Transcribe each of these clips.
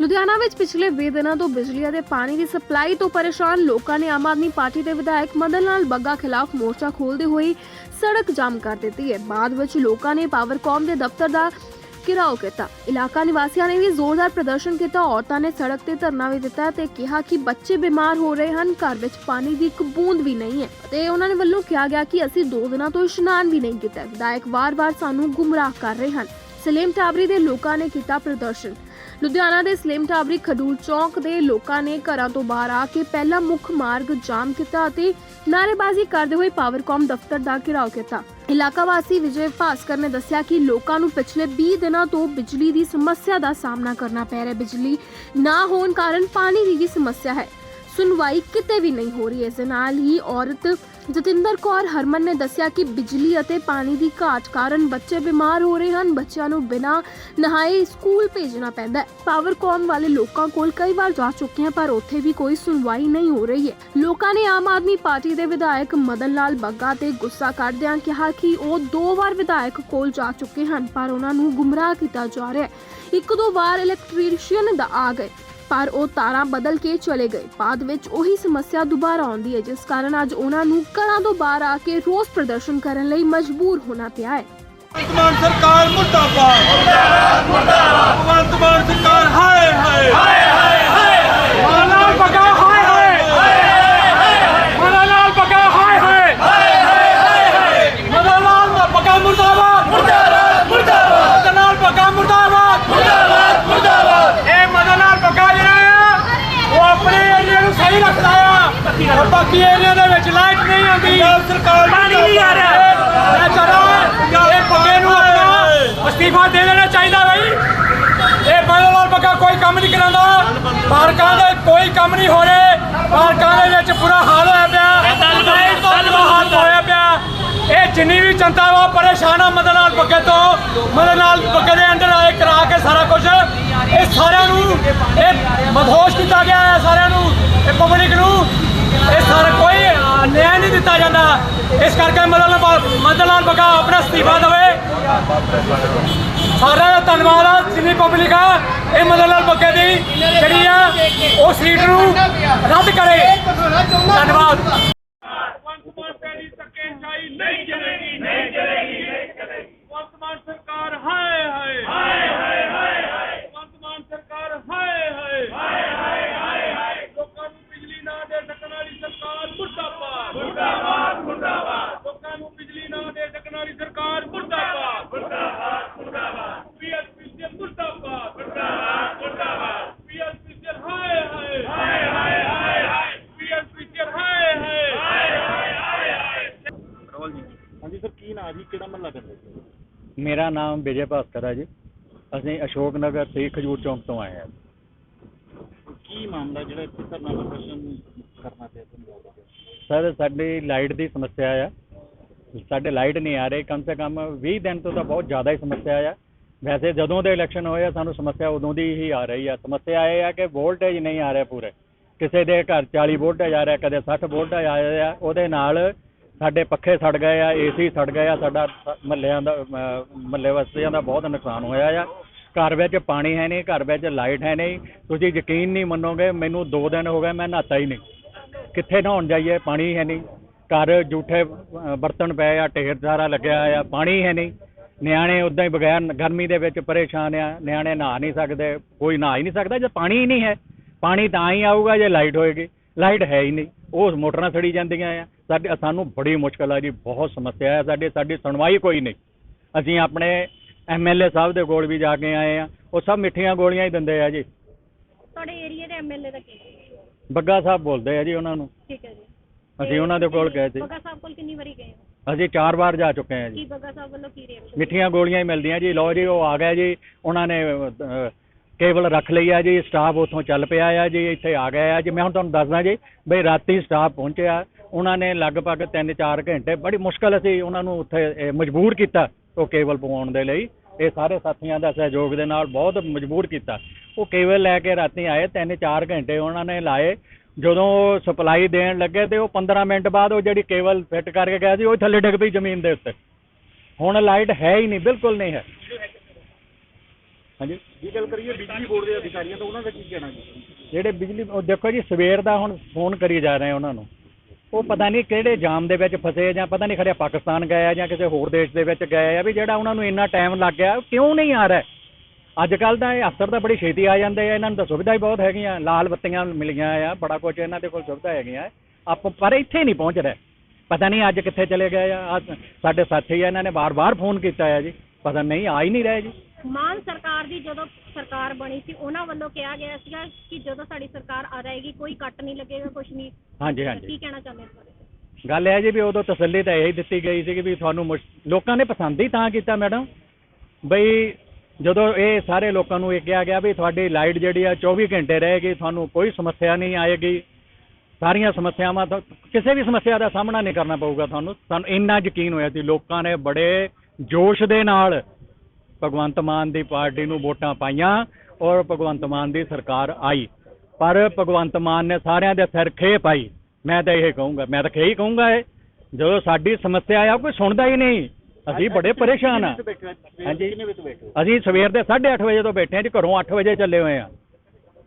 ਲੁਧਿਆਣਾ ਵਿੱਚ ਪਿਛਲੇ 20 ਦਿਨਾਂ ਤੋਂ ਬਿਜਲੀ ਅਤੇ ਪਾਣੀ ਦੀ ਸਪਲਾਈ ਤੋਂ ਪਰੇਸ਼ਾਨ ਲੋਕਾਂ ਨੇ ਆਮ ਆਦਮੀ ਪਾਰਟੀ ਦੇ ਵਿਧਾਇਕ ਮਦਨ ਲਾਲ ਬੱਗਾ ਖਿਲਾਫ ਮੋਰਚਾ ਖੋਲ੍ਹਦੇ ਹੋਏ ਸੜਕ ਜਾਮ ਕਰ ਦਿੱਤੀ ਹੈ। ਬਾਅਦ ਵਿੱਚ ਲੋਕਾਂ ਨੇ ਪਾਵਰਕਾਮ ਦੇ ਦਫ਼ਤਰ ਦਾ ਘਿਰਾਓ ਕੀਤਾ। ਇਲਾਕਾ ਨਿਵਾਸੀਆਂ ਨੇ ਵੀ ਜ਼ੋਰਦਾਰ ਪ੍ਰਦਰਸ਼ਨ ਕੀਤਾ। ਔਰਤਾਂ ਨੇ ਸੜਕ ਤੇ ਧਰਨਾ ਵੀ ਦਿੱਤਾ ਤੇ ਕਿਹਾ ਕਿ ਬੱਚੇ ਬਿਮਾਰ ਹੋ ਰਹੇ ਹਨ। ਘਰ ਵਿੱਚ ਪਾਣੀ ਦੀ ਇੱਕ ਬੂੰਦ ਵੀ ਨਹੀਂ ਹੈ। ਤੇ ਉਹਨਾਂ ਨੇ ਵੱਲੋਂ ਕਿਹਾ ਗਿਆ ਕਿ ਅਸੀਂ ਦੋ ਦਿਨਾਂ ਤੋਂ ਇਸ਼ਨਾਨ ਵੀ ਨਹੀਂ ਕੀਤਾ। ਵਿਧਾਇਕ ਵਾਰ-ਵਾਰ ਸਾਨੂੰ ਗੁੰਮਰਾਹ ਕਰ ਰਹੇ ਹਨ। ਸਲੇਮ ਟਾਬਰੀ ਦੇ ਲੋਕਾਂ ਨੇ ਕੀਤਾ ਪ੍ਰਦਰਸ਼ਨ। ਲੁਧਿਆਣਾ ਦੇ ਸਲੇਮ ਟਾਬਰੀ ਖਡੂਰ ਚੌਕ ਦੇ ਲੋਕਾਂ ਨੇ ਘਰਾਂ ਤੋਂ ਬਾਹਰ ਆ ਕੇ ਪਹਿਲਾ ਮੁੱਖ ਮਾਰਗ ਜਾਮ ਕੀਤਾ ਅਤੇ ਨਾਅਰੇਬਾਜ਼ੀ ਕਰਦੇ ਹੋਏ ਪਾਵਰਕਾਮ ਦਫ਼ਤਰ ਦਾ ਘਿਰਾਓ ਕੀਤਾ। ਇਲਾਕਾ ਵਾਸੀ ਵਿਜੇ ਭਾਸਕਰ ਨੇ ਦੱਸਿਆ ਕਿ ਲੋਕਾਂ ਨੂੰ ਪਿਛਲੇ 20 ਦਿਨਾਂ ਤੋਂ ਬਿਜਲੀ ਦੀ ਸਮੱਸਿਆ ਦਾ ਸਾਹਮਣਾ ਕਰਨਾ ਪੈ ਰਿਹਾ ਬਿਜਲੀ ਨਾ ਹੋਣ ਕਾਰਨ ਪਾਣੀ ਦੀ ਵੀ ਸਮੱਸਿਆ ਹੈ। ਸੁਣਵਾਈ ਕਿਤੇ ਵੀ ਨਹੀਂ ਹੋ ਰਹੀ। ਇਸ ਦੇ ਨਾਲ ਹੀ ਔਰਤ ਜਤਿੰਦਰ ਕੌਰ ਹਰਮਨ ਨੇ ਦੱਸਿਆ ਕਿ ਬਿਜਲੀ ਅਤੇ ਪਾਣੀ ਦੀ ਘਾਟ ਕਾਰਨ ਬੱਚੇ ਬਿਮਾਰ ਹੋ ਰਹੇ ਹਨ। ਬੱਚਿਆਂ ਨੂੰ ਬਿਨਾਂ ਨਹਾਏ ਸਕੂਲ ਭੇਜਣਾ ਪੈਂਦਾ ਹੈ। ਪਾਵਰਕਾਮ ਵਾਲੇ ਲੋਕਾਂ ਕੋਲ ਕਈ ਵਾਰ ਜਾ ਚੁੱਕੇ ਹਾਂ, ਪਰ ਉੱਥੇ ਵੀ ਕੋਈ ਸੁਣਵਾਈ ਨਹੀਂ ਹੋ ਰਹੀ ਹੈ। ਲੋਕਾਂ ਨੇ ਆਮ ਆਦਮੀ ਪਾਰਟੀ ਦੇ ਵਿਧਾਇਕ ਮਦਨ ਲਾਲ ਬੱਗਾ ਤੇ ਗੁੱਸਾ ਕਰਦਿਆਂ ਕਿਹਾ ਕਿ ਉਹ ਦੋ ਵਾਰ ਵਿਧਾਇਕ ਕੋਲ ਜਾ ਚੁੱਕੇ ਹਨ, ਪਰ ਉਹਨਾਂ ਨੂੰ ਗੁੰਮਰਾਹ ਕੀਤਾ ਜਾ ਰਿਹਾ ਹੈ। ਇੱਕ ਦੋ ਵਾਰ ਇਲੈਕਟ੍ਰੀਸ਼ੀਅਨ ਦਾ ਆ ਗਏ। ਪਰ ਉਹ ਤਾਰਾਂ ਬਦਲ ਕੇ ਚਲੇ ਗਏ। ਬਾਅਦ ਵਿੱਚ ਉਹੀ ਸਮੱਸਿਆ ਦੁਬਾਰਾ ਆਉਂਦੀ ਹੈ, ਜਿਸ ਕਾਰਨ ਅੱਜ ਉਹਨਾਂ ਨੂੰ ਘਰਾਂ ਤੋਂ ਬਾਹਰ ਆ ਕੇ ਰੋਸ ਪ੍ਰਦਰਸ਼ਨ ਕਰਨ ਲਈ ਮਜਬੂਰ ਹੋਣਾ ਪਿਆ ਹੈ। ਵਰਤਮਾਨ ਸਰਕਾਰ ਮੁਰਦਾਬਾਦ। ਮੁਰਦਾਬਾਦ ਮੁਰਦਾਬਾਦ। ਵਰਤਮਾਨ ਸਰਕਾਰ ਹਾਏ ਹਾਏ ਹਾਏ ਮਾਲਾ ਲਾਲ ਪੱਕਾ ਹਾਏ ਹਾਏ ਮਾਲਾ ਲਾਲ ਪੱਕਾ ਹਾਏ ਹਾਏ ਮਾਲਾ ਲਾਲ ਪੱਕਾ ਮੁਰਦਾਬਾਦ ਮੁਰਦਾਬਾਦ ਮੁਰਦਾਬਾਦ ਮਦਨ ਲਾਲ ਪੱਕਾ ਮੁਰਦਾਬਾਦ ਮੁਰਦਾਬਾਦ ਮੁਰਦਾਬਾਦ ਇਹ ਮਦਨ ਲਾਲ ਪੱਕਾ ਜਿਹੜਾ ਆ ਉਹ ਆਪਣੇ ਏਰੀਆ ਨੂੰ ਸਹੀ ਰੱਖਦਾ ਆ ਔਰ ਬਾਕੀ ਏਰੀਆ ਦੇ ਵਿੱਚ ਲਾਈਟ ਨਹੀਂ ਆਉਂਦੀ ਪੰਜਾਬ ਸਰਕਾਰ ਪਾਣੀ ਨਹੀਂ ਆ ਰਿਹਾ। ਇਹ ਚਲੋ ਇਹ ਪੱਕੇ ਨੂੰ ਆਪਣਾ ਅਸਤੀਫਾ ਦੇ ਦੇਣਾ ਚਾਹੀਦਾ ਬਈ। ਇਹ ਮਦਨ ਲਾਲ ਪੱਕਾ ਕੋਈ ਕੰਮ ਨਹੀਂ ਕਰਾਉਂਦਾ। ਪਾਰਕਾਂ ਦੇ ਕੋਈ ਕੰਮ ਨਹੀਂ ਹੋ ਰਹੇ। ਪਾਰਕਾਂ ਦੇ ਵਿੱਚ ਬੁਰਾ ਹਾਲ ਹੋਇਆ ਪਿਆ। ਲਾਈਟ ਤੋਂ ਬੁਰਾ ਹਾਲ ਹੋਇਆ ਪਿਆ। ਇਹ ਜਿੰਨੀ ਵੀ ਜਨਤਾ ਵਾ ਪਰੇਸ਼ਾਨ ਆ ਮਦਨ ਲਾਲ ਪੱਕੇ ਤੋਂ ਮਦਨ ਲਾਲ ਪੱਕੇ ਦੇ ਅੰਡਰ ਆਏ ਕਰਾ ਕੇ ਸਾਰਾ ਕੁਝ ਇਹ ਸਾਰਿਆਂ ਨੂੰ ਇਹ ਮਦਹੋਸ਼ ਕੀਤਾ ਗਿਆ ਹੈ ਸਾਰਿਆਂ ਨੂੰ ਇਹ ਪਬਲਿਕ ਨੂੰ। ਇਹ ਸਾਰਾ ਕੋਈ ਨਿਆਂ ਨਹੀਂ ਦਿੱਤਾ ਜਾਂਦਾ। ਇਸ ਕਰਕੇ ਮਦਨ ਲਾਲ ਮਦਨ ਲਾਲ ਪੱਕਾ ਆਪਣਾ ਅਸਤੀਫਾ ਦੇਵੇ। ਸਾਰਿਆਂ ਦਾ ਧੰਨਵਾਦ ਆ, ਜਿੰਨੀ ਪਬਲਿਕ ਆ, ਇਹ ਮਦਨ ਲਾਲ ਬੱਗੇ ਦੀ ਜਿਹੜੀ ਆ ਉਹ ਸੀਟ ਨੂੰ ਰੱਦ ਕਰੇ। ਧੰਨਵਾਦ। ਨਹੀਂ ਚਲੇਗੀ ਨਹੀਂ ਚਲੇਗੀ ਵਰਤਮਾਨ ਸਰਕਾਰ ਹਾਏ ਹਾਏ ਹਾਏ ਹਾਏ ਹਾਏ ਵਰਤਮਾਨ ਸਰਕਾਰ ਹਾਏ ਹਾਏ ਹਾਏ ਹਾਏ ਹਾਏ ਲੋਕਾਂ ਨੂੰ ਬਿਜਲੀ ਨਾ ਦੇ ਸਕਣ ਵਾਲੀ ਸਰਕਾਰ ਮੁਰਦਾਬਾਦ ਮੁਰਦਾਬਾਦ ਮੁਰਦਾਬਾਦ ਲੋਕਾਂ ਨੂੰ ਬਿਜਲੀ ਨਾ ਦੇ ਸਕਣ ਵਾਲੀ ਸਰਕਾਰ ਮੁਰਦਾਬਾਦ ਮੁਰਦਾਬਾਦ ਮੁਰਦਾਬਾਦ ਪੀਐਸਪੀਸੀਐਲ ਮੁਰਦਾਬਾਦ ਮੁਰਦਾਬਾਦ ਮੁਰਦਾਬਾਦ ਪੀਐਸਪੀਸੀਐਲ ਹਾਏ ਹਾਏ ਹਾਏ ਹਾਏ ਹਾਏ ਹਾਏ ਪੀਐਸਪੀਸੀਐਲ ਹਾਏ ਹਾਏ ਹਾਏ ਹਾਏ ਹਾਏ ਹਾਂਜੀ ਸਰ ਕੀ ਨਾਂ ਜੀ ਕਿਹੜਾ ਮਹੱਲਾ ਕਰਦੇ ਮੇਰਾ ਨਾਮ ਵਿਜੇ ਭਾਸਕਰ ਹੈ ਜੀ। ਅਸੀਂ ਅਸ਼ੋਕ ਨਗਰ ਤੇ ਖਜੂਰ ਚੌਂਕ ਤੋਂ ਆਏ ਹਾਂ ਕੀ ਮਾਮਲਾ ਜਿਹੜਾ ਇੱਥੇ ਧਰਨਾ ਪ੍ਰਦਰਸ਼ਨ ਕਰਨਾ ਪਿਆ ਤੁਹਾਨੂੰ ਸਰ ਸਾਡੀ ਲਾਈਟ ਦੀ ਸਮੱਸਿਆ ਆ। ਸਾਡੇ ਲਾਈਟ ਨਹੀਂ ਆ ਰਹੀ। ਕਮ ਸੇ ਕਮ 20 ਦਿਨ ਤੋਂ ਤਾਂ ਬਹੁਤ ਜ਼ਿਆਦਾ ਹੀ ਸਮੱਸਿਆ ਆ। ਵੈਸੇ ਜਦੋਂ ਦੇ ਇਲੈਕਸ਼ਨ ਹੋਏ ਆ ਸਾਨੂੰ ਸਮੱਸਿਆ ਉਦੋਂ ਦੀ ਹੀ ਆ ਰਹੀ ਆ। ਸਮੱਸਿਆ ਇਹ ਆ ਕਿ ਵੋਲਟੇਜ ਨਹੀਂ ਆ ਰਿਹਾ ਪੂਰੇ। ਕਿਸੇ ਦੇ ਘਰ 40 ਵੋਲਟੇਜ ਆ ਰਿਹਾ ਕਦੇ 60 ਵੋਲਟੇਜ ਆ ਰਿਹਾ। ਉਹਦੇ ਨਾਲ ਸਾਡੇ ਪੱਖੇ ਸੜ ਗਏ ਆ, ਏਸੀ ਸੜ ਗਏ ਆ, ਸਾਡਾ ਮਹੱਲਿਆਂ ਦਾ ਮਹੱਲੇ ਵਾਸੀਆਂ ਦਾ ਬਹੁਤ ਨੁਕਸਾਨ ਹੋਇਆ ਆ। ਘਰ ਵਿੱਚ ਪਾਣੀ ਹੈ ਨਹੀਂ, ਘਰ ਵਿੱਚ ਲਾਈਟ ਹੈ ਨਹੀਂ। ਤੁਸੀਂ ਯਕੀਨ ਨਹੀਂ ਮੰਨੋਗੇ, ਮੈਨੂੰ 2 ਦਿਨ ਹੋ ਗਏ ਮੈਂ ਨਹਾਤਾ ਹੀ ਨਹੀਂ। ਕਿੱਥੇ ਨਹਾਉਣ ਜਾਈਏ, ਪਾਣੀ ਹੈ ਨਹੀਂ। ਘਰ ਜੂਠੇ ਬਰਤਨ ਪਏ ਆ, ਢੇਰ ਸਾਰਾ ਲੱਗਿਆ ਆ ਪਾਣੀ ਹੈ ਨਹੀਂ। ਨਿਆਣੇ ਉਦਾਂ ਹੀ ਬਗੈਰ ਗਰਮੀ ਦੇ ਵਿੱਚ ਪਰੇਸ਼ਾਨ ਆ, ਨਿਆਣੇ ਨਹਾ ਨਹੀਂ ਸਕਦੇ, ਕੋਈ ਨਹਾ ਹੀ ਨਹੀਂ ਸਕਦਾ, ਜੇ ਪਾਣੀ ਹੀ ਨਹੀਂ ਹੈ। ਪਾਣੀ ਤਾਂ ਹੀ ਆਊਗਾ ਜੇ ਲਾਈਟ ਹੋਏਗੀ। ਲਾਈਟ ਹੈ ਹੀ ਨਹੀਂ। ਉਹ ਮੋਟਰਾਂ ਸੜੀ ਜਾਂਦੀਆਂ ਆ। ਸਾਡੇ ਸਾਨੂੰ ਬੜੀ ਮੁਸ਼ਕਲ ਆ ਜੀ ਬਹੁਤ ਸਮੱਸਿਆ ਹੈ ਸਾਡੇ ਸਾਡੀ ਸੁਣਵਾਈ ਕੋਈ ਨਹੀਂ। ਅਸੀਂ ਆਪਣੇ ਐਮਐਲਏ ਸਾਹਿਬ ਦੇ ਕੋਲ ਵੀ ਜਾ ਕੇ ਆਏ ਆ। ਉਹ ਸਭ ਮਿੱਠੀਆਂ ਗੋਲੀਆਂ ਹੀ ਦਿੰਦੇ ਆ ਜੀ। ਤੁਹਾਡੇ ਏਰੀਆ ਦੇ ਐਮਐਲਏ ਦਾ ਕੀ ਬੱਗਾ ਸਾਹਿਬ ਬੋਲਦੇ ਆ ਜੀ ਉਹਨਾਂ ਨੂੰ। ਠੀਕ ਹੈ ਜੀ। ਅਸੀਂ ਉਹਨਾਂ ਦੇ ਕੋਲ ਗਏ ਸੀ। ਬੱਗਾ ਸਾਹਿਬ ਕੋਲ ਕਿੰਨੀ ਵਾਰੀ ਗਏ ਹੋ? ਅਸੀਂ ਚਾਰ ਵਾਰ ਜਾ ਚੁੱਕੇ ਹਾਂ ਕੀ ਜੀ ਬੱਗਾ ਸਾਹਿਬ ਵੱਲੋਂ ਕੀ ਰਿਐਕਸ਼ਨ ਮਿੱਠੀਆਂ ਗੋਲੀਆਂ ਹੀ ਮਿਲਦੀਆਂ ਜੀ। ਲਓ ਜੀ ਉਹ ਆ ਗਿਆ ਜੀ। ਉਹਨਾਂ ਨੇ ਅਹ, ਕੇਵਲ ਰੱਖ ਲਈ ਆ ਜੀ ਸਟਾਫ ਉੱਥੋਂ ਚੱਲ ਪਿਆ ਆ ਜੀ, ਇੱਥੇ ਆ ਗਿਆ ਆ ਜੀ। ਮੈਂ ਹੁਣ ਤੁਹਾਨੂੰ ਦੱਸਦਾ ਜੀ, ਬਈ ਰਾਤੀ ਸਟਾਫ ਪਹੁੰਚਿਆ, ਉਹਨਾਂ ਨੇ ਲਗਭਗ 3-4 ਘੰਟੇ ਬੜੀ ਮੁਸ਼ਕਲ ਅਸੀਂ ਉਹਨਾਂ ਨੂੰ ਉੱਥੇ ਮਜਬੂਰ ਕੀਤਾ ਉਹ ਕੇਵਲ ਪਵਾਉਣ ਦੇ ਲਈ। ਇਹ ਸਾਰੇ ਸਾਥੀਆਂ ਦਾ ਸਹਿਯੋਗ ਦੇ ਨਾਲ ਬਹੁਤ ਮਜਬੂਰ ਕੀਤਾ। ਉਹ ਕੇਵਲ ਲੈ ਕੇ ਰਾਤੀ ਆਏ 3-4 ਘੰਟੇ ਉਹਨਾਂ ਨੇ ਲਾਏ। ਜਦੋਂ ਸਪਲਾਈ ਦੇਣ ਲੱਗੇ ਤੇ ਉਹ 15 ਮਿੰਟ ਬਾਅਦ ਉਹ ਜਿਹੜੀ ਕੇਬਲ ਫਿੱਟ ਕਰਕੇ ਗਿਆ ਸੀ, ਉਹ ਥੱਲੇ ਡਿੱਗ ਪਈ ਜ਼ਮੀਨ ਦੇ ਉੱਤੇ। ਹੁਣ ਲਾਈਟ ਹੈ ਹੀ ਨਹੀਂ, ਬਿਲਕੁਲ ਨਹੀਂ ਹੈ। ਹਾਂਜੀ। ਜੇ ਗੱਲ ਕਰੀਏ ਬਿਜਲੀ ਬੋਰਡ ਦੇ ਅਧਿਕਾਰੀਆਂ ਤਾਂ ਉਹਨਾਂ ਦਾ ਕੀ ਕਹਿਣਾ ਜੀ? ਜਿਹੜੇ ਬਿਜਲੀ ਉਹ ਦੇਖੋ ਜੀ ਸਵੇਰ ਦਾ ਹੁਣ ਫੋਨ ਕਰੀ ਜਾ ਰਹੇ ਉਹਨਾਂ ਨੂੰ। ਉਹ ਪਤਾ ਨਹੀਂ ਕਿਹੜੇ ਜਾਮ ਦੇ ਵਿੱਚ ਫਸੇ ਜਾਂ ਪਤਾ ਨਹੀਂ ਖੜਿਆ ਪਾਕਿਸਤਾਨ ਗਏ ਆ ਜਾਂ ਕਿਸੇ ਹੋਰ ਦੇਸ਼ ਦੇ ਵਿੱਚ ਗਏ ਆ ਵੀ ਜਿਹੜਾ ਉਹਨਾਂ ਨੂੰ ਇੰਨਾ ਟਾਈਮ ਲੱਗ ਗਿਆ ਕਿਉਂ ਨਹੀਂ ਆ ਰਿਹਾ? ਅੱਜ ਕੱਲ ਤਾਂ ਇਹ ਅਫਸਰ ਤਾਂ ਬੜੀ ਛੇਤੀ ਆ ਜਾਂਦੇ ਆ ਇਹਨਾਂ ਨੂੰ ਤਾਂ ਸੁਵਿਧਾ ਹੀ ਬਹੁਤ ਹੈਗੀਆਂ ਲਾਲ ਬੱਤੀਆਂ ਮਿਲੀਆਂ ਆ ਬੜਾ ਕੁਝ ਇਹਨਾਂ ਦੇ ਕੋਲ ਸੁਵਿਧਾ ਹੈਗੀਆਂ। ਆਪ ਪਰ ਇੱਥੇ ਨਹੀਂ ਪਹੁੰਚ ਰਹੇ। ਪਤਾ ਨਹੀਂ ਅੱਜ ਕਿੱਥੇ ਚਲੇ ਗਏ ਆ ਸਾਡੇ ਸਾਥੀ ਆ ਇਹਨਾਂ ਨੇ ਬਾਰ-ਬਾਰ ਫੋਨ ਕੀਤਾ ਆ ਜੀ। ਪਤਾ ਨਹੀਂ ਆ ਹੀ ਨਹੀਂ ਰਹੇ ਜੀ। ਮਾਨ ਸਰਕਾਰ ਦੀ ਜਦੋਂ ਸਰਕਾਰ ਬਣੀ ਸੀ ਉਹਨਾਂ ਵੱਲੋਂ ਕਿਹਾ ਗਿਆ ਸੀਗਾ ਕਿ ਜਦੋਂ ਸਾਡੀ ਸਰਕਾਰ ਆ ਰਹੇਗੀ ਕੋਈ ਕੱਟ ਨਹੀਂ ਲੱਗੇਗਾ ਕੁਝ ਨਹੀਂ। ਹਾਂਜੀ ਕੀ ਹਾਂਜੀ। ਕਹਿਣਾ ਚਾਹੁੰਦੇ ਇਸ ਬਾਰੇ? ਗੱਲ ਇਹ ਜੀ ਵੀ ਉਦੋਂ ਤਸੱਲੀ ਤਾਂ ਇਹੀ ਦਿੱਤੀ ਗਈ ਸੀ ਕਿ ਵੀ ਤੁਹਾਨੂੰ ਮੁਸ਼- ਲੋਕਾਂ ਨੇ ਪਸੰਦ ਹੀ ਤਾਂ ਕੀਤਾ ਮੈਡਮ। ਬਈ ਜਦੋਂ ਇਹ ਸਾਰੇ ਲੋਕਾਂ ਨੂੰ ਇਹ ਕਿਹਾ ਗਿਆ ਵੀ ਤੁਹਾਡੀ ਲਾਈਟ ਜਿਹੜੀ ਆ 24 ਘੰਟੇ ਰਹੇਗੀ ਤੁਹਾਨੂੰ ਕੋਈ ਸਮੱਸਿਆ ਨਹੀਂ ਆਏਗੀ। ਸਾਰੀਆਂ ਸਮੱਸਿਆਵਾਂ ਤੋਂ ਕਿਸੇ ਵੀ ਸਮੱਸਿਆ ਦਾ ਸਾਹਮਣਾ ਨਹੀਂ ਕਰਨਾ ਪਊਗਾ ਤੁਹਾਨੂੰ। ਸਾਨੂੰ ਇੰਨਾ ਯਕੀਨ ਹੋਇਆ ਸੀ ਲੋਕਾਂ ਨੇ ਬੜੇ ਜੋਸ਼ ਦੇ ਨਾਲ ਭਗਵੰਤ ਮਾਨ ਦੀ ਪਾਰਟੀ ਨੂੰ ਵੋਟਾਂ ਪਾਈਆਂ ਔਰ ਭਗਵੰਤ ਮਾਨ ਦੀ ਸਰਕਾਰ ਆਈ। ਪਰ ਭਗਵੰਤ ਮਾਨ ਨੇ ਸਾਰਿਆਂ ਦੇ ਸਿਰ ਖੇ ਪਾਈ ਮੈਂ ਤਾਂ ਇਹ ਕਹੂੰਗਾ ਮੈਂ ਤਾਂ ਖੇ ਹੀ ਕਹੂੰਗਾ ਇਹ ਜਦੋਂ ਸਾਡੀ ਸਮੱਸਿਆ ਆ ਕੋਈ ਸੁਣਦਾ ਹੀ ਨਹੀਂ। ਅਸੀਂ ਬੜੇ ਪਰੇਸ਼ਾਨ ਆ। ਹਾਂਜੀ। ਅਸੀਂ ਸਵੇਰ ਦੇ 8:30 ਵਜੇ ਤੋਂ ਬੈਠੇ ਹਾਂ ਜੀ ਘਰੋਂ 8 ਵਜੇ ਚੱਲੇ ਹੋਏ ਆ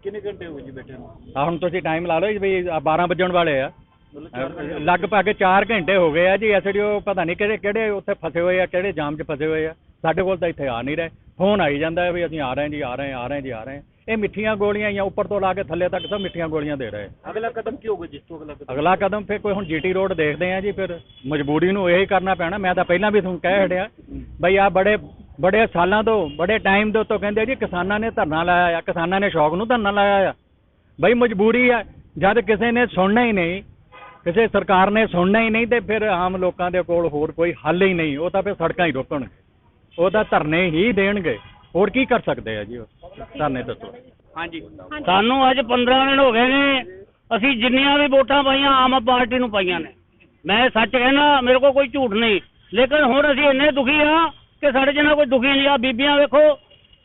ਕਿੰਨੇ ਘੰਟੇ ਹੋ ਗਏ ਜੀ ਬੈਠੇ ਨੂੰ? ਆ ਹੁਣ ਤੁਸੀਂ ਟਾਈਮ ਲਾ ਲਓ ਜੀ ਵੀ ਆਹ 12 ਵੱਜਣ ਵਾਲੇ ਆ। ਲਗਭਗ 4 ਘੰਟੇ ਹੋ ਗਏ ਆ ਜੀ ਐਸਡੀਓ ਪਤਾ ਨਹੀਂ ਕਿਹੜੇ ਕਿਹੜੇ ਉੱਥੇ ਫਸੇ ਹੋਏ ਆ ਕਿਹੜੇ ਜਾਮ 'ਚ ਫਸੇ ਹੋਏ ਆ। ਸਾਡੇ ਕੋਲ ਤਾਂ ਇੱਥੇ ਆ ਨਹੀਂ ਰਹੇ। ਫੋਨ ਆਈ ਜਾਂਦਾ ਵੀ ਅਸੀਂ ਆ ਰਹੇ ਜੀ ਆ ਰਹੇ ਆ ਰਹੇ ਜੀ ਆ ਰਹੇ ਇਹ ਮਿੱਠੀਆਂ ਗੋਲੀਆਂ ਜਾਂ ਉੱਪਰ ਤੋਂ ਲਾ ਕੇ ਥੱਲੇ ਤੱਕ ਸਭ ਮਿੱਠੀਆਂ ਗੋਲੀਆਂ ਦੇ ਰਹੇ। ਅਗਲਾ ਕਦਮ ਕੀ ਹੋਊਗਾ ਜਿਸ ਤੋਂ ਅਗਲਾ ਕਦਮ? ਅਗਲਾ ਕਦਮ ਫਿਰ ਕੋਈ ਹੁਣ ਜੀਟੀ ਰੋਡ ਦੇਖਦੇ ਆ ਜੀ ਫਿਰ ਮਜਬੂਰੀ ਨੂੰ ਇਹੀ ਕਰਨਾ ਪੈਣਾ। ਮੈਂ ਤਾਂ ਪਹਿਲਾਂ ਵੀ ਤੁਹਾਨੂੰ ਕਹਿ ਹਟਿਆ ਬਈ ਆ ਬੜੇ ਬੜੇ ਸਾਲਾਂ ਤੋਂ ਬੜੇ ਟਾਈਮ ਦੇ ਉੱਤੋਂ ਕਹਿੰਦੇ ਆ ਜੀ ਕਿਸਾਨਾਂ ਨੇ ਧਰਨਾ ਲਾਇਆ ਆ ਕਿਸਾਨਾਂ ਨੇ ਸ਼ੌਕ ਨੂੰ ਧਰਨਾ ਲਾਇਆ ਆ। ਬਈ ਮਜਬੂਰੀ ਆ ਜਦ ਕਿਸੇ ਨੇ ਸੁਣਨਾ ਹੀ ਨਹੀਂ ਕਿਸੇ ਸਰਕਾਰ ਨੇ ਸੁਣਨਾ ਹੀ ਨਹੀਂ ਤੇ ਫਿਰ ਆਮ ਲੋਕਾਂ ਦੇ ਕੋਲ ਹੋਰ ਕੋਈ ਹੱਲ ਹੀ ਨਹੀਂ ਉਹ ਤਾਂ ਫਿਰ ਸੜਕਾਂ ਹੀ ਰੋਕਣਗੇ ਉਹ ਤਾਂ ਧਰਨੇ ਹੀ ਦੇਣਗੇ। ਹੋਰ ਕੀ ਕਰ ਸਕਦੇ ਆ ਜੀ ਉਹ? ਧਰਨੇ ਦੱਸੋ। ਹਾਂਜੀ। ਸਾਨੂੰ ਅੱਜ 15 ਦਿਨ ਹੋ ਗਏ ਨੇ। ਅਸੀਂ ਜਿੰਨੀਆਂ ਵੀ ਵੋਟਾਂ ਪਾਈਆਂ ਆਮ ਪਾਰਟੀ ਨੂੰ ਪਾਈਆਂ ਨੇ। ਮੈਂ ਸੱਚ ਕਹਿਣਾ ਮੇਰੇ ਕੋਲ ਕੋਈ ਝੂਠ ਨਹੀਂ। ਲੇਕਿਨ ਹੁਣ ਅਸੀਂ ਇੰਨੇ ਦੁਖੀ ਆ ਕਿ ਸਾਡੇ ਜਿੰਨਾ ਕੋਈ ਦੁਖੀ ਨਹੀਂ। ਆ ਬੀਬੀਆਂ ਵੇਖੋ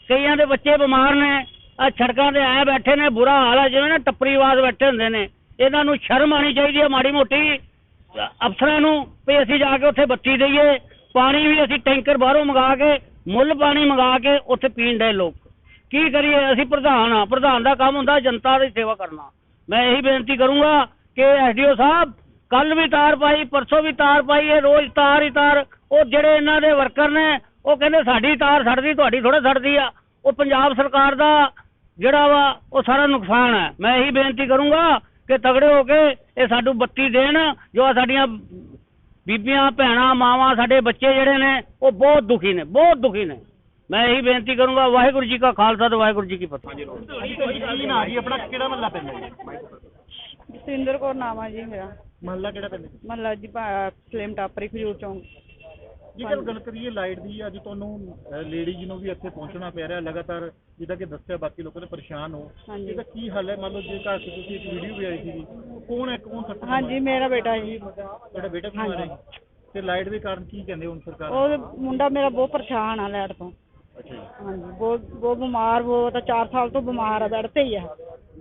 ਕਈਆਂ ਦੇ ਬੱਚੇ ਬਿਮਾਰ ਨੇ। ਆ ਸੜਕਾਂ ਤੇ ਐ ਬੈਠੇ ਨੇ ਬੁਰਾ ਹਾਲ ਹੈ ਜਿਵੇਂ ਨਾ ਟੱਪਰੀਵਾਦ ਬੈਠੇ ਹੁੰਦੇ ਨੇ। ਇਹਨਾਂ ਨੂੰ ਸ਼ਰਮ ਆਣੀ ਚਾਹੀਦੀ ਹੈ ਮਾੜੀ ਮੋਟੀ ਅਫਸਰਾਂ ਨੂੰ ਵੀ ਅਸੀਂ ਜਾ ਕੇ ਉੱਥੇ ਬੱਤੀ ਦਈਏ। ਪਾਣੀ ਵੀ ਅਸੀਂ ਟੈਂਕਰ ਬਾਹਰੋਂ ਮੰਗਾ ਕੇ, ਮੁੱਲ ਪਾਣੀ ਮੰਗਾ ਕੇ ਉੱਥੇ ਪੀਣ ਦੇ ਲੋਕ। ਕੀ ਕਰੀਏ, ਅਸੀਂ ਪ੍ਰਧਾਨ ਆ ਪ੍ਰਧਾਨ ਦਾ ਕੰਮ ਹੁੰਦਾ ਜਨਤਾ ਦੀ ਸੇਵਾ ਕਰਨਾ। ਮੈਂ ਇਹੀ ਬੇਨਤੀ ਕਰੂੰਗਾ ਕਿ ਐਸਡੀਓ ਸਾਹਿਬ ਕੱਲ ਵੀ ਤਾਰ ਪਾਈ, ਪਰਸੋਂ ਵੀ ਤਾਰ ਪਾਈ ਹੈ ਰੋਜ਼ ਤਾਰ ਹੀ ਤਾਰ। ਉਹ ਜਿਹੜੇ ਇਹਨਾਂ ਦੇ ਵਰਕਰ ਨੇ, ਉਹ ਕਹਿੰਦੇ ਸਾਡੀ ਤਾਰ ਸੜਦੀ, ਤੁਹਾਡੀ ਥੋੜਾ ਸੜਦੀ ਆ। ਉਹ ਪੰਜਾਬ ਸਰਕਾਰ ਦਾ ਜਿਹੜਾ ਵਾ, ਉਹ ਸਾਰਾ ਨੁਕਸਾਨ ਹੈ। ਮੈਂ ਇਹੀ ਬੇਨਤੀ ਕਰੂੰਗਾ ਕਿ ਤਗੜੇ ਹੋ ਕੇ ਇਹ ਸਾਨੂੰ ਬੱਤੀ ਦੇਣ, ਜੋ ਸਾਡੀਆਂ ਬੀਬੀਆਂ ਭੈਣਾਂ ਮਾਵਾਂ ਸਾਡੇ ਬੱਚੇ ਜਿਹੜੇ ਨੇ ਉਹ ਬਹੁਤ ਦੁਖੀ ਨੇ ਬਹੁਤ ਦੁਖੀ ਨੇ। ਮੈਂ ਇਹੀ ਬੇਨਤੀ ਕਰੂੰਗਾ ਵਾਹਿਗੁਰੂ ਜੀ ਕਾ ਖਾਲਸਾ ਤੇ ਵਾਹਿਗੁਰੂ ਜੀ ਕੀ ਫਤਿਹ। ਨਾ ਜੀ? ਆਪਣਾ ਕਿਹੜਾ ਮਹੱਲਾ ਪੈਂਦਾ ਜੀ? ਜਸਵਿੰਦਰ ਕੌਰ ਨਾਮ ਆ ਜੀ ਮੇਰਾ। ਮਹੱਲਾ ਕਿਹੜਾ ਪੈਂਦਾ ਮਹੱਲਾ ਜੀ ਸਲੇਮ ਟਾਪਰੀ ਖਜੂਰ ਚੌਂਕ। ਜੇ ਗੱਲ ਗੱਲ ਕਰੀਏ ਲਾਈਟ ਦੀ ਅੱਜ ਤੁਹਾਨੂੰ ਲੇਡੀ ਜੀ ਨੂੰ ਵੀ ਇੱਥੇ ਪਹੁੰਚਣਾ ਪੈ ਰਿਹਾ ਲਗਾਤਾਰ ਜਿੱਦਾਂ ਕਿ ਦੱਸਿਆ ਬਾਕੀ ਲੋਕਾਂ ਨੇ ਪਰੇਸ਼ਾਨ ਹੋ। ਇਹਦਾ ਕੀ ਹੱਲ ਹੈ? ਮੰਨ ਲਓ ਜੇ ਘਰ 'ਚ ਤੁਸੀਂ ਇੱਕ ਵੀਡੀਓ ਵੀ ਆਈ ਸੀ ਕੌਣ ਹੈ? ਕੌਣ ਸੱਟ ਹਾਂਜੀ ਮੇਰਾ ਬੇਟਾ ਜੀ। ਤੁਹਾਡਾ ਬੇਟਾ ਕਿਉਂ ਆ ਰਿਹਾ? ਤੇ ਲਾਈਟ ਦੇ ਕਾਰਨ ਕੀ ਕਹਿੰਦੇ ਹੁਣ ਸਰਕਾਰ? ਉਹ ਮੁੰਡਾ ਮੇਰਾ ਬਹੁਤ ਪਰੇਸ਼ਾਨ ਆ ਲੈਟ ਤੋਂ। ਅੱਛਾ ਜੀ। ਹਾਂਜੀ ਬਹੁਤ ਬਹੁਤ ਬਿਮਾਰ ਉਹ ਤਾਂ 4 ਸਾਲ ਤੋਂ ਬਿਮਾਰ ਆ ਬੈੱਡ ਤੇ ਹੀ ਆ।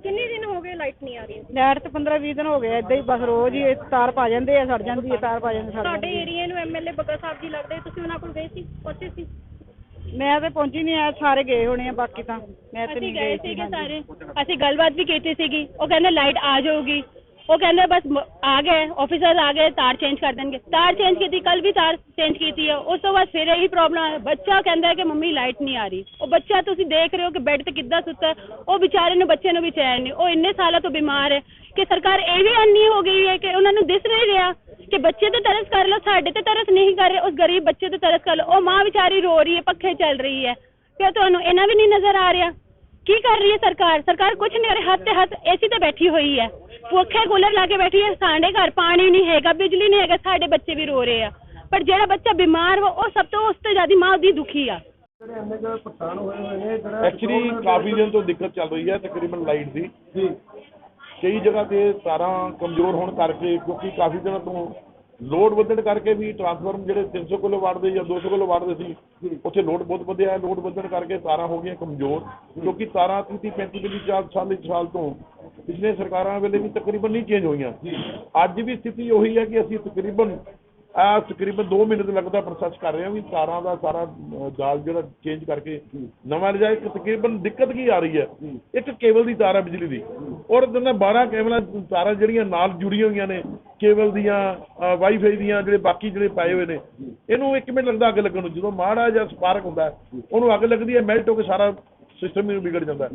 ਕਿੰਨੇ ਦਿਨ ਹੋ ਗਏ ਲਾਈਟ ਨਹੀਂ ਆ ਰਹੀ ਲੈਟ ਤੇ 15 20 ਦਿਨ ਹੋ ਗਏ ਏਦਾਂ ਹੀ ਬਸ ਰੋਜ਼ ਹੀ ਇਹ ਤਾਰ ਪਾ ਜਾਂਦੇ ਆ ਸੜ ਜਾਂਦੀ ਹੈ ਤਾਰ ਪਾ ਜਾਂਦੇ ਸੜ ਤੁਹਾਡੇ ਜਾਂਦੀ ਏਰੀਏ ਨੂੰ ਐਮਐਲਏ ਬੱਗਾ ਸਾਹਿਬ ਜੀ ਲੱਗਦੇ ਤੁਸੀਂ ਉਹਨਾਂ ਕੋਲ ਗਏ ਸੀ ਪਹੁੰਚੇ ਸੀ ਹੈ। ਮੈਂ ਤੇ ਪਹੁੰਚੀ ਨਹੀਂ ਆ ਸਾਰੇ ਗਏ ਹੋਣੇ ਆ ਬਾਕੀ ਤਾਂ ਮੈਂ ਤੇ ਅਸੀਂ ਨਹੀਂ ਗਏ ਗਈ ਸੀਗੇ। ਸਾਰੇ ਅਸੀਂ ਗੱਲਬਾਤ ਵੀ ਕੀਤੀ ਸੀਗੀ ਉਹ ਕਹਿੰਦੇ ਲਾਈਟ ਆ ਜਾਊਗੀ ਉਹ ਕਹਿੰਦੇ ਬਸ ਮ- ਆ ਗਏ ਆਫੀਸਰ ਆ ਗਏ, ਤਾਰ ਚੇਂਜ ਕਰ ਦੇਣਗੇ। ਤਾਰ ਚੇਂਜ ਕੀਤੀ ਕੱਲ ਵੀ ਤਾਰ ਚੇਂਜ ਕੀਤੀ ਹੈ ਉਸ ਤੋਂ ਬਾਅਦ ਫਿਰ ਇਹੀ ਪ੍ਰੋਬਲਮ ਹੈ ਬੱਚਾ ਕਹਿੰਦਾ ਹੈ ਕਿ ਮੰਮੀ ਲਾਈਟ ਨਹੀਂ ਆ ਰਹੀ। ਉਹ ਬੱਚਾ ਤੁਸੀਂ ਦੇਖ ਰਹੇ ਹੋ ਕਿ ਬੈੱਡ ਤੇ ਕਿੱਦਾਂ ਸੁੱਤਾ। ਹੈ ਉਹ ਵਿਚਾਰੇ ਨੂੰ, ਬੱਚੇ ਨੂੰ ਵੀ ਚੈਨ ਨਹੀਂ। ਉਹ ਇੰਨੇ ਸਾਲਾਂ ਤੋਂ ਬਿਮਾਰ ਹੈ ਕਿ ਸਰਕਾਰ ਇਹ ਵੀ ਅੰਨੀ ਹੋ ਗਈ ਹੈ ਕਿ ਉਹਨਾਂ ਨੂੰ ਦਿਸ ਨਹੀਂ ਰਿਹਾ ਕਿ ਬੱਚੇ ਤੇ ਤਰਸ ਕਰ ਲਓ, ਸਾਡੇ ਤੇ ਤਰਸ ਨਹੀਂ ਕਰ ਰਹੇ। ਉਸ ਗਰੀਬ ਬੱਚੇ ਤੇ ਤਰਸ ਕਰ ਲਓ। ਉਹ ਮਾਂ ਵਿਚਾਰੀ ਰੋ ਰਹੀ ਹੈ, ਪੱਖੇ ਚੱਲ ਰਹੀ ਹੈ। ਕਿ ਤੁਹਾਨੂੰ ਇਹਨਾਂ ਵੀ ਨਹੀਂ ਨਜ਼ਰ ਆ ਰਿਹਾ। ਕੀ ਕਰ ਰਹੀ ਹੈ ਸਰਕਾਰ? ਸਰਕਾਰ ਕੁਝ ਨਹੀਂ ਕਰ ਰਹੀ। ਹੱਥ ਤੇ ਹੱਥ ਏਸੀ ਤੇ ਬੈਠੀ ਹੋਈ ਹੈ। ਪੱਖੇ ਕੂਲਰ ਲਾ ਕੇ ਬੈਠੀ ਹੈ ਸਾਡੇ ਘਰ ਪਾਣੀ ਨਹੀਂ ਹੈਗਾ ਬਿਜਲੀ ਨਹੀਂ ਹੈਗਾ ਸਾਡੇ ਬੱਚੇ ਵੀ ਰੋ ਰਹੇ ਆ। ਪਰ ਜਿਹੜਾ ਬੱਚਾ ਬਿਮਾਰ ਵਾ ਉਹ ਸਭ ਤੋਂ ਉਸ ਤੋਂ ਜ਼ਿਆਦਾ ਮਾਂ ਉਹਦੀ ਦੁਖੀ ਆ। ਐਕਚੁਅਲੀ ਕਾਫੀ ਦਿਨ ਤੋਂ ਦਿੱਕਤ ਚੱਲ ਰਹੀ ਹੈ ਤਕਰੀਬਨ ਲਾਈਟ ਦੀ। ਜੀ। ਕਈ ਜਗ੍ਹਾ ਤੇ ਤਾਰਾਂ ਕਮਜ਼ੋਰ ਹੋਣ ਕਰਕੇ ਕਿਉਂਕਿ ਕਾਫੀ ਦਿਨਾਂ ਤੋਂ ਲੋਡ ਵਧਣ ਕਰਕੇ ਵੀ ਟਰਾਂਸਫਾਰਮ ਜਿਹੜੇ 300 ਕਿਲੋ ਵਾਟ ਦੇ ਜਾਂ 200 ਕਿਲੋ ਵਾਟ ਦੇ ਸੀ, ਉੱਥੇ ਲੋਡ ਬਹੁਤ ਵਧਿਆ। ਹੈ ਲੋਡ ਵਧਣ ਕਰਕੇ ਤਾਰਾਂ ਹੋ ਗਈਆਂ ਕਮਜ਼ੋਰ, ਕਿਉਂਕਿ ਤਾਰਾਂ 30 35 ਮਿਲੀ ਚਾਰ ਸਾਲ ਇੱਕ ਸਾਲ ਤੋਂ ਪਿਛਲੇ ਸਰਕਾਰਾਂ ਵੇਲੇ ਵੀ ਤਕਰੀਬਨ ਨਹੀਂ ਚੇਂਜ ਹੋਈਆਂ। ਅੱਜ ਵੀ ਸਥਿਤੀ ਉਹੀ ਹੈ ਕਿ ਅਸੀਂ ਤਕਰੀਬਨ ਆ ਤਕਰੀਬਨ 2 ਮਹੀਨੇ ਤੋਂ ਲੱਗਦਾ ਪ੍ਰੋਸੈਸ ਕਰ ਰਹੇ ਹਾਂ ਵੀ ਤਾਰਾਂ ਦਾ ਸਾਰਾ ਜਾਲ ਜਿਹੜਾ ਚੇਂਜ ਕਰਕੇ ਨਵਾਂ ਲਿਜਾਏ। ਇੱਕ ਤਕਰੀਬਨ ਦਿੱਕਤ ਕੀ ਆ ਰਹੀ ਹੈ? ਇੱਕ ਕੇਬਲ ਦੀ ਤਾਰ ਹੈ ਬਿਜਲੀ ਦੀ। ਔਰ ਦਿਨ 12 ਕੇਬਲਾਂ, ਤਾਰਾਂ ਜਿਹੜੀਆਂ ਨਾਲ ਜੁੜੀਆਂ ਹੋਈਆਂ ਨੇ, ਕੇਬਲ ਦੀਆਂ ਵਾਈਫਾਈ ਦੀਆਂ, ਜਿਹੜੇ ਬਾਕੀ ਜਿਹੜੇ ਪਾਏ ਹੋਏ ਨੇ, ਇਹਨੂੰ 1 ਮਿੰਟ ਲੱਗਦਾ ਅੱਗ ਲੱਗਣ ਨੂੰ। ਜਦੋਂ ਮਾੜਾ ਜਿਹਾ ਸਪਾਰਕ ਹੁੰਦਾ ਉਹਨੂੰ ਅੱਗ ਲੱਗਦੀ ਹੈ ਮੈਲਟ ਹੋ ਕੇ ਸਾਰਾ ਸਿਸਟਮ ਹੀ ਵਿਗੜ ਜਾਂਦਾ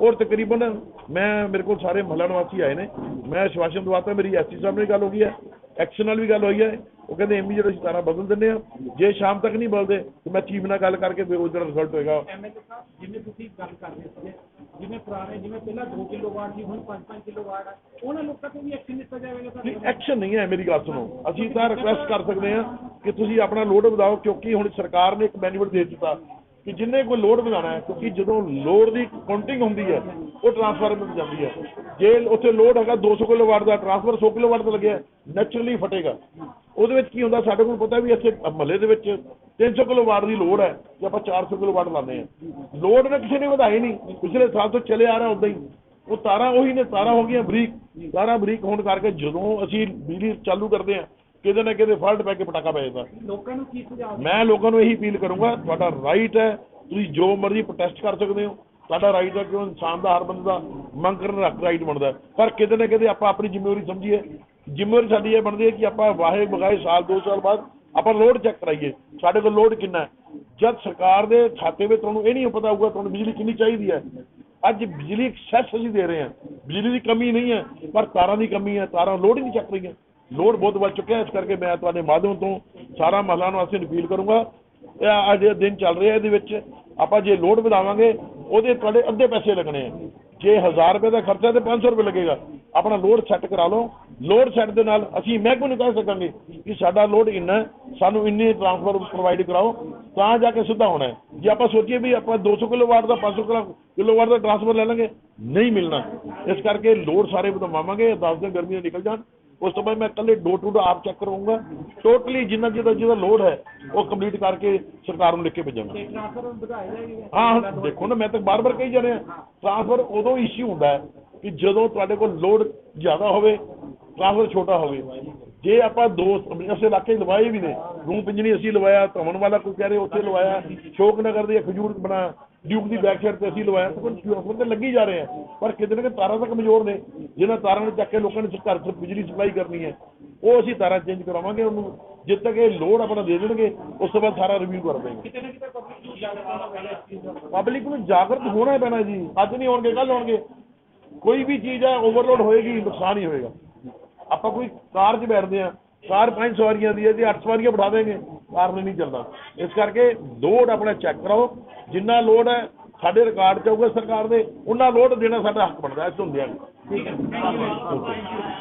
ਔਰ ਤਕਰੀਬਨ ਮੈਂ, ਮੇਰੇ ਕੋਲ ਸਾਰੇ ਮਹੱਲਾ ਨਿਵਾਸੀ ਆਏ ਨੇ। ਮੈਂ ਆਸ਼ਵਾਸਨ ਦਵਾਤਾ, ਮੇਰੀ ਐਸਪੀ ਸਾਹਿਬ ਨਾਲ ਗੱਲ ਹੋ ਗਈ ਹੈ ਐਕਸ਼ਨ ਨਾਲ ਵੀ ਗੱਲ ਹੋਈ ਹੈ। ਉਹ ਕਹਿੰਦੇ ਇਮੀਡੀਏਟ ਅਸੀਂ ਤਾਰਾਂ ਬਦਲ ਦਿੰਦੇ ਆ। ਜੇ ਸ਼ਾਮ ਤੱਕ ਨਹੀਂ ਬਦਲਦੇ ਤੇ ਮੈਂ ਚੀਫ ਨਾਲ ਗੱਲ ਕਰਕੇ ਫਿਰ ਉਹ ਜਿਹੜਾ ਰਿਜ਼ਲਟ ਹੋਏਗਾ। ਐਮਐਲਏ ਸਾਹਿਬ ਜਿਵੇਂ ਤੁਸੀਂ ਗੱਲ ਕਰ ਰਹੇ ਸੀਗੇ ਜਿਵੇਂ ਪੁਰਾਣੇ ਜਿਵੇਂ ਪਹਿਲਾਂ 2 ਕਿਲੋਵਾਟ ਸੀ ਹੁਣ 5-5 ਕਿਲੋਵਾਟ ਆ। ਉਹਨਾਂ ਲੋਕਾਂ ਤੋਂ ਵੀ ਐਕਸ਼ਨ ਲਿੱਤਾ ਜਾਵੇਗਾ ਨਹੀਂ ਤੁਹਾਡੇ ਐਕਸ਼ਨ ਨਹੀਂ ਹੈ ਮੇਰੀ ਗੱਲ ਸੁਣੋ। ਅਸੀਂ ਤਾਂ ਰਿਕੁਐਸਟ ਕਰ ਸਕਦੇ ਹਾਂ ਕਿ ਤੁਸੀਂ ਆਪਣਾ ਲੋਡ ਵਧਾਓ ਕਿਉਂਕਿ ਹੁਣ ਸਰਕਾਰ ਨੇ ਇੱਕ ਬੈਨੀਫਿਟ ਦੇ ਦਿੱਤਾ ਕਿ ਜਿੰਨੇ ਕੋਈ ਲੋਡ ਵਧਾਉਣਾ ਹੈ ਕਿਉਂਕਿ ਜਦੋਂ ਲੋਡ ਦੀ ਕਾਊਂਟਿੰਗ ਹੁੰਦੀ ਹੈ ਉਹ ਟਰਾਂਸਫਾਰਮਰ ਤੇ ਜਾਂਦੀ ਹੈ। ਜੇ ਉੱਥੇ ਲੋਡ ਹੈਗਾ 200 ਕਿਲੋਵਾਟ ਦਾ ਟਰਾਂਸਫਰ 100 ਕਿਲੋਵਾਟ ਦਾ ਲੱਗਿਆ ਨੈਚੁਰਲੀ ਫਟੇਗਾ। ਉਹਦੇ ਵਿੱਚ ਕੀ ਹੁੰਦਾ ਸਾਡੇ ਕੋਲ ਪਤਾ ਵੀ ਇੱਥੇ ਮਹੱਲੇ ਦੇ ਵਿੱਚ 300 ਕਿਲੋਵਾਟ ਦੀ ਲੋਡ ਹੈ ਤੇ ਆਪਾਂ 400 ਕਿਲੋਵਾਟ ਲਾਉਂਦੇ ਹਾਂ। ਲੋਡ ਨਾ ਕਿਸੇ ਨੇ ਵਧਾਈ ਨਹੀਂ। ਪਿਛਲੇ ਸਾਲ ਤੋਂ ਚੱਲੇ ਆ ਰਿਹਾ ਉਦਾਂ ਹੀ। ਉਹ ਤਾਰਾਂ ਉਹੀ ਨੇ ਤਾਰਾਂ ਹੋ ਗਈਆਂ ਬਰੀਕ। ਤਾਰਾਂ ਬਰੀਕ ਹੋਣ ਕਰਕੇ ਜਦੋਂ ਅਸੀਂ ਬਿਜਲੀ ਚਾਲੂ ਕਰਦੇ ਹਾਂ ਕਿਤੇ ਨਾ ਕਿਤੇ ਫਾਲਟ ਪੈ ਕੇ ਪਟਾਕਾ ਪੈ ਜਾਂਦਾ। ਲੋਕਾਂ ਨੂੰ ਕੀ ਸੁਝਾਅ ਮੈਂ ਲੋਕਾਂ ਨੂੰ ਇਹੀ ਅਪੀਲ ਕਰੂੰਗਾ ਤੁਹਾਡਾ ਰਾਈਟ ਹੈ। ਤੁਸੀਂ ਜੋ ਮਰਜ਼ੀ ਪ੍ਰੋਟੈਸਟ ਕਰ ਸਕਦੇ ਹੋ। ਤੁਹਾਡਾ ਰਾਈਟ ਹੈ ਕਿ ਉਹ ਇਨਸਾਨ ਦਾ ਹਰ ਬੰਦੇ ਦਾ ਮੰਗ ਕਰਨ ਦਾ ਰਾਈਟ ਬਣਦਾ। ਪਰ ਕਿਤੇ ਨਾ ਕਿਤੇ ਆਪਾਂ ਆਪਣੀ ਜ਼ਿੰਮੇਵਾਰੀ ਸਮਝੀਏ। ਜ਼ਿੰਮੇਵਾਰੀ ਸਾਡੀ ਇਹ ਬਣਦੀ ਹੈ ਕਿ ਆਪਾਂ ਵਾਹੇ ਬਗਾਏ ਸਾਲ, ਦੋ ਸਾਲ ਬਾਅਦ ਆਪਾਂ ਲੋਡ ਚੈੱਕ ਕਰਾਈਏ। ਸਾਡੇ ਕੋਲ ਲੋਡ ਕਿੰਨਾ ਹੈ? ਜਦ ਸਰਕਾਰ ਦੇ ਖਾਤੇ ਵਿੱਚ ਤੁਹਾਨੂੰ ਇਹ ਨਹੀਂ ਪਤਾ ਹੋਊਗਾ ਤੁਹਾਨੂੰ ਬਿਜਲੀ ਕਿੰਨੀ ਚਾਹੀਦੀ ਹੈ। ਅੱਜ ਬਿਜਲੀ ਐਕਸੈਸ ਅਸੀਂ ਦੇ ਰਹੇ ਹਾਂ। ਬਿਜਲੀ ਦੀ ਕਮੀ ਨਹੀਂ ਹੈ, ਪਰ ਤਾਰਾਂ ਦੀ ਕਮੀ ਹੈ, ਤਾਰਾਂ ਲੋਡ ਹੀ ਨਹੀਂ ਚੱਕ ਰਹੀਆਂ। ਲੋਡ ਬਹੁਤ ਵੱਧ ਚੁੱਕਿਆ ਇਸ ਕਰਕੇ ਮੈਂ ਤੁਹਾਡੇ ਮਾਧਿਅਮ ਤੋਂ ਸਾਰਾ ਮਹੱਲਾ ਨੂੰ ਅਸੀਂ ਅਪੀਲ ਕਰੂੰਗਾ। ਇਹ ਅੱਜ ਦਿਨ ਚੱਲ ਰਿਹਾ ਇਹਦੇ ਵਿੱਚ। ਆਪਾਂ ਜੇ ਲੋਡ ਵਧਾਵਾਂਗੇ, ਉਹਦੇ ਤੁਹਾਡੇ ਅੱਧੇ ਪੈਸੇ ਲੱਗਣੇ ਆ ਜੇ 1000 ਰੁਪਏ ਦਾ ਖਰਚਾ ਤੇ 500 ਰੁਪਏ ਲੱਗੇਗਾ। ਆਪਣਾ ਲੋਡ ਸੈੱਟ ਕਰਾ ਲਓ। ਲੋਡ ਸੈੱਟ ਦੇ ਨਾਲ ਅਸੀਂ ਮਹਿਕਮੇ ਨੂੰ ਕਹਿ ਸਕਾਂਗੇ ਕਿ ਸਾਡਾ ਲੋਡ ਇੰਨਾ ਸਾਨੂੰ ਇੰਨੇ ਟਰਾਂਸਫਰ ਪ੍ਰੋਵਾਈਡ ਕਰਾਓ ਤਾਂ ਜਾ ਕੇ ਸਿੱਧਾ ਹੋਣਾ ਜੇ ਆਪਾਂ ਸੋਚੀਏ ਵੀ ਆਪਾਂ 200 ਕਿਲੋਵਾਟ ਦਾ 500 ਕਿਲੋਵਾਟ ਦਾ ਟਰਾਂਸਫਰ ਲੈ ਲਾਂਗੇ ਨਹੀਂ ਮਿਲਣਾ। ਇਸ ਕਰਕੇ ਲੋਡ ਸਾਰੇ ਵਧਾਵਾਂਗੇ 10 ਦਿਨ ਗਰਮੀਆਂ ਨਿਕਲ ਜਾਣ। ਉਸ ਤੋਂ ਬਾਅਦ ਮੈਂ ਇਕੱਲੇ ਡੋਰ ਟੂ ਡੋਰ ਆਪ ਚੈੱਕ ਕਰੂੰਗਾ ਟੋਟਲੀ ਜਿੰਨਾ ਜਿਹਦਾ ਜਿਹਦਾ ਲੋਡ ਹੈ ਉਹ ਕੰਪਲੀਟ ਕਰਕੇ ਸਰਕਾਰ ਨੂੰ ਲਿਖ ਕੇ ਭੇਜਾਂਗਾ। ਟ੍ਰਾਂਸਫਰ ਵਧਾਏ ਜਾਏਗੇ। ਹਾਂ ਦੇਖੋ ਨਾ ਮੈਂ ਤਾਂ ਬਾਰ-ਬਾਰ ਕਹੀ ਜਾ ਰਿਹਾ। ਟ੍ਰਾਂਸਫਰ ਉਦੋਂ ਇਸ਼ੂ ਹੁੰਦਾ ਹੈ ਕਿ ਜਦੋਂ ਤੁਹਾਡੇ ਕੋਲ ਲੋਡ ਜ਼ਿਆਦਾ ਹੋਵੇ ਟ੍ਰਾਂਸਫਰ ਛੋਟਾ ਹੋਵੇ। ਜੇ ਆਪਾਂ ਦੋ ਅਸੀਂ ਇਲਾਕੇ ਲਵਾਏ ਵੀ ਨੇ ਰੂਮ ਪਿੰਜਣੀ ਅਸੀਂ ਲਵਾਇਆ ਧਮਨ ਵਾਲਾ ਕੋਈ ਕਹਿ ਰਹੇ ਉੱਥੇ ਲਵਾਇਆ ਸ਼ੋਕ ਨਗਰ ਦੀ ਖਜੂਰ ਬਣਾ ਡਿਊਕ ਦੀ ਬੈਕ ਸਾਈਡ ਤੇ ਅਸੀਂ ਲਵਾਇਆ ਤਾਂ ਕੋਈ ਤੇ ਲੱਗੀ ਜਾ ਰਹੇ ਆ। ਪਰ ਕਿਤੇ ਨਾ ਕਿਤੇ ਤਾਰਾਂ ਤਾਂ ਕਮਜ਼ੋਰ ਨੇ ਜਿਹਨਾਂ ਤਾਰਾਂ ਨੂੰ ਚੱਕ ਕੇ ਲੋਕਾਂ ਨੇ ਘਰ 'ਚ ਬਿਜਲੀ ਸਪਲਾਈ ਕਰਨੀ ਹੈ ਉਹ ਅਸੀਂ ਤਾਰਾਂ ਚੇਂਜ ਕਰਾਵਾਂਗੇ ਉਹਨੂੰ। ਜਿੱਦ ਤੱਕ ਇਹ ਲੋਡ ਆਪਣਾ ਦੇ ਦੇਣਗੇ ਉਸ ਤੋਂ ਬਾਅਦ ਸਾਰਾ ਰਿਵਿਊ ਕਰ ਦੇਣਗੇ। ਕਿਤੇ ਨਾ ਕਿਤੇ ਪਬਲਿਕ ਨੂੰ ਜਾਗਰੂਕ ਹੋਣਾ ਪੈਣਾ ਪਬਲਿਕ ਨੂੰ ਜਾਗਰਤ ਹੋਣਾ ਪੈਣਾ ਜੀ। ਅੱਜ ਨਹੀਂ ਹੋਣਗੇ ਕੱਲ ਹੋਣਗੇ। ਕੋਈ ਵੀ ਚੀਜ਼ ਹੈ ਓਵਰਲੋਡ ਹੋਏਗੀ ਨੁਕਸਾਨ ਹੀ ਹੋਏਗਾ। ਆਪਾਂ ਕੋਈ ਕਾਰ 'ਚ ਬੈਠਦੇ ਆ ਕਾਰ ਪੰਜ ਸਵਾਰੀਆਂ ਦੀ ਹੈ ਜੇ ਅੱਠ ਸਵਾਰੀਆਂ ਬਿਠਾ ਦੇਂਗੇ ਕਾਰ ਨੇ ਨਹੀਂ ਚੱਲਦਾ। ਇਸ ਕਰਕੇ ਲੋਡ ਆਪਣਾ ਚੈੱਕ ਕਰਾਓ। ਜਿੰਨਾ ਲੋਡ ਹੈ ਸਾਡੇ ਰਿਕਾਰਡ 'ਚ ਆਊਗਾ ਸਰਕਾਰ ਦੇ ਉਹਨਾਂ ਲੋਡ ਦੇਣਾ ਸਾਡਾ ਹੱਕ ਬਣਦਾ ਇਸ ਹੁੰਦਿਆਂ ਠੀਕ ਹੈ